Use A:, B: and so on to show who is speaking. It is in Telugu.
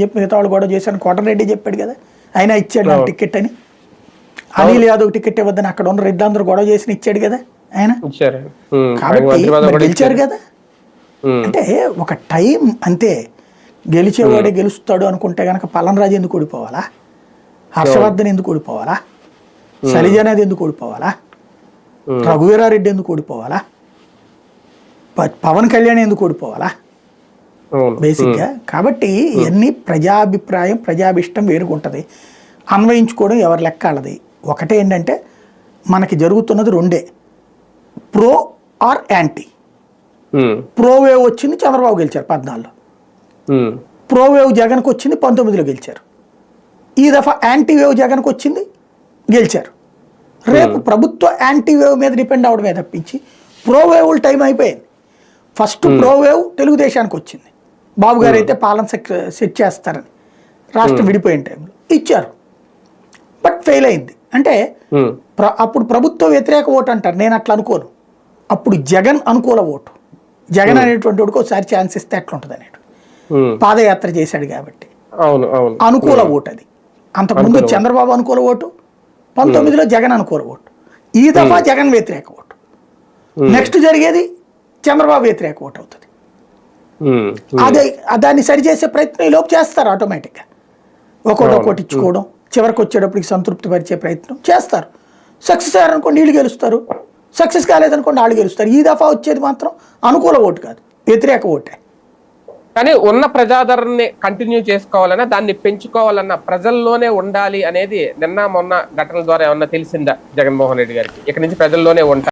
A: అని చెప్పి మిగతా వాళ్ళు గొడవ చేశాను కోటరెడ్డి చెప్పాడు కదా. ఆయన ఇచ్చాడు నాకు టికెట్ అని. అనిల్ యాదవ్ టికెట్ ఇవ్వద్దని అక్కడ ఉన్న రెడ్లందరూ గొడవ చేసి ఇచ్చాడు కదా. ఆయన కాబట్టి గెలిచారు కదా. అంటే ఒక టైం అంతే. గెలిచేవాడే గెలుస్తాడు అనుకుంటే గనక పలన్ రాజు ఎందుకు ఓడిపోవాలా? హర్షవర్ధన్ ఎందుకు ఓడిపోవాలా? సరిజనాది ఎందుకు ఓడిపోవాలా? రఘువీరారెడ్డి ఎందుకు ఓడిపోవాలా? పవన్ కళ్యాణ్ ఎందుకు ఓడిపోవాలా? బేసిక్గా. కాబట్టి ఇవన్నీ ప్రజాభిప్రాయం ప్రజాభిష్టం వేరుగుంటుంది అన్వయించుకోవడం ఎవరి లెక్క వాళ్ళది ఒకటే ఏంటంటే మనకి జరుగుతున్నది రెండే. Pro or anti.
B: Um,
A: pro wave వచ్చింది చంద్రబాబు గెలిచారు పద్నాలుగులో.
B: ఉమ్,
A: ప్రో వేవ్ జగన్కి వచ్చింది పంతొమ్మిదిలో గెలిచారు. ఈ దఫా యాంటీ వేవ్ జగన్కి వచ్చింది గెలిచారు. రేపు ప్రభుత్వ యాంటీ వేవ్ మీద డిపెండ్ అవడమే తప్పించి ప్రో వేవ్ టైం అయిపోయింది. ఫస్ట్ ప్రో వేవ్ తెలుగుదేశానికి వచ్చింది. బాబు గారు అయితే పాలన సెట్ చేస్తారని. రాష్ట్రం విడిపోయిన టైంలో ఇచ్చారు. బట్ ఫెయిల్ అయింది. అంటే అప్పుడు ప్రభుత్వ వ్యతిరేక ఓటు అంటారు. నేను అట్లా అనుకోను. అప్పుడు జగన్ అనుకూల ఓటు. జగన్ అనేటువంటి వాడికి ఒకసారి ఛాన్స్ ఇస్తే ఎట్లుంటుంది అనేటు. పాదయాత్ర చేశాడు కాబట్టి. అనుకూల ఓటు అది అంతకుముందు చంద్రబాబు అనుకూల ఓటు. పంతొమ్మిదిలో జగన్ అనుకూల ఓటు. ఈ దఫా జగన్ వ్యతిరేక ఓటు. నెక్స్ట్ జరిగేది చంద్రబాబు వ్యతిరేక ఓటు అవుతుంది. అదే దాన్ని సరిచేసే ప్రయత్నం ఈ లోపు చేస్తారు ఆటోమేటిక్గా ఒక్కొక్కటి ఒక్కొక్కటి ఇచ్చుకోవడం చివరికి వచ్చేటప్పటికి సంతృప్తి పరిచే ప్రయత్నం చేస్తారు. సక్సెస్ అయ్యారనుకోండి వీళ్ళు గెలుస్తారు. సక్సెస్ కాలేదనుకోండి వాళ్ళు గెలుస్తారు. ఈ దఫా వచ్చేది మాత్రం అనుకూల ఓటు కాదు వ్యతిరేక ఓటే.
B: కానీ ఉన్న ప్రజాదరణని కంటిన్యూ చేసుకోవాలన్నా దాన్ని పెంచుకోవాలన్నా ప్రజల్లోనే ఉండాలి అనేది నిన్న మొన్న ఘటనల ద్వారా ఏమన్నా తెలిసిందా జగన్మోహన్ రెడ్డి గారికి? ఇక్కడి నుంచి ప్రజల్లోనే ఉంటా